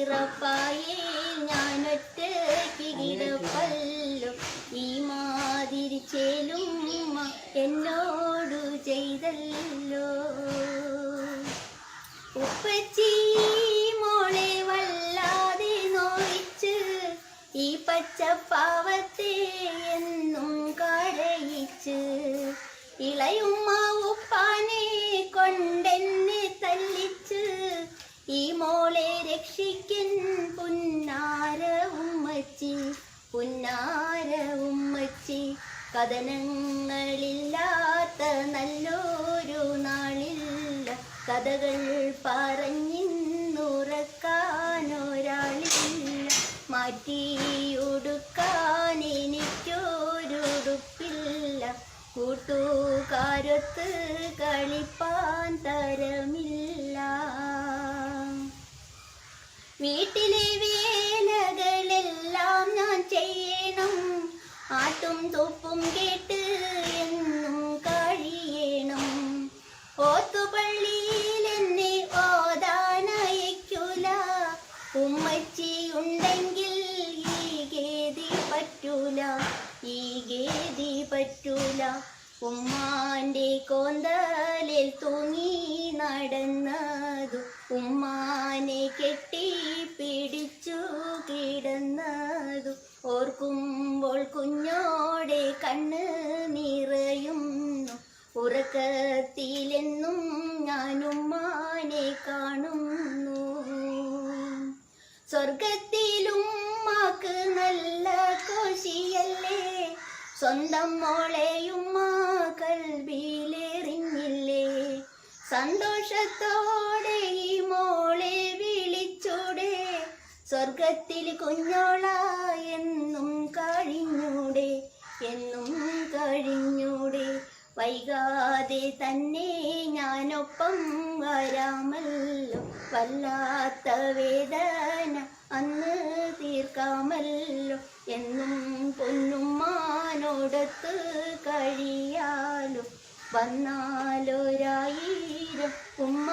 പിറപ്പായിൽ ഞാനൊറ്റയ്ക്ക് കിടപ്പല്ലോ ഈ മാതിരി ചേലുമ്മ എന്നോടു ചെയ്തല്ലോ. ഉപ്പച്ചി ഉമ്മച്ചി പുന്നാര ഉമ്മച്ചി കഥനങ്ങളില്ലാത്ത നല്ലൊരു നാളില്ല കഥകൾ പറഞ്ഞിന്നുറക്കാനൊരാളില്ല. മാറ്റിയൊടുക്കാൻ എനിക്കൊരുടുപ്പില്ല. കൂട്ടുകാരത്ത് കളിപ്പാൻ തരമില്ല. വീട്ടിലെ ആട്ടും തോപ്പും കേട്ട് എന്നും കഴിയണം. ഓത്തുപള്ളിയിൽ എന്നെ ഓതാനയക്കൂല ഉമ്മച്ചി ഉണ്ടെങ്കിൽ ഈ ഗേതി പറ്റൂല. ഈ ഗേതി പറ്റൂല. ഉമ്മാന്റെ കോന്തലിൽ തൂങ്ങി നടന്നതു ഉമ്മാനെ കെട്ടി ഉറക്കത്തിലെന്നും ഞാൻ ഉമ്മാനെ കാണുന്നു. സ്വർഗത്തിലും മാക്ക് നല്ല കോശിയല്ലേ? സ്വന്തം മോളെയുമ്മ കൽവിയിലെറിഞ്ഞില്ലേ സന്തോഷത്തോടെ ഈ മോളെ വിളിച്ചൂടെ. സ്വർഗത്തിൽ കുഞ്ഞോള എന്നും കഴിഞ്ഞൂടെ എന്നും കഴിഞ്ഞൂടെ. വൈകാതെ തന്നെ ഞാനൊപ്പം വരാമല്ലോ. വല്ലാത്ത വേദന അന്ന് തീർക്കാമല്ലോ. എന്നും പൊന്നുമ്മാനോടത്ത് കഴിയാലോ വന്നാലൊരായിരം ഉമ്മ